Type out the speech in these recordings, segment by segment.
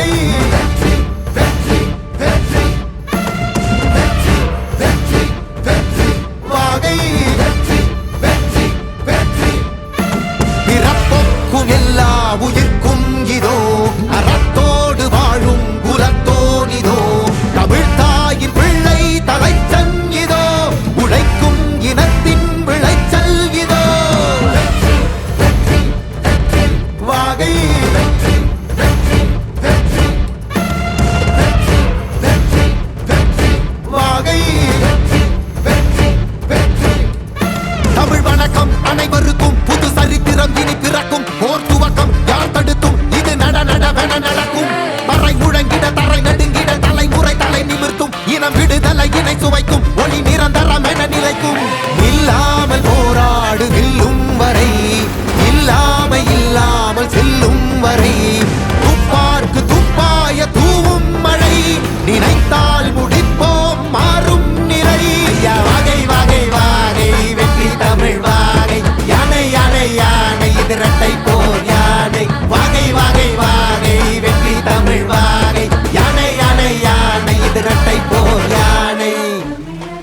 be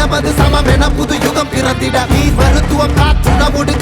நிலவது சமம் என புது யுகம் பிறந்திட. நீர் மருத்துவம் காற்றுணவுடு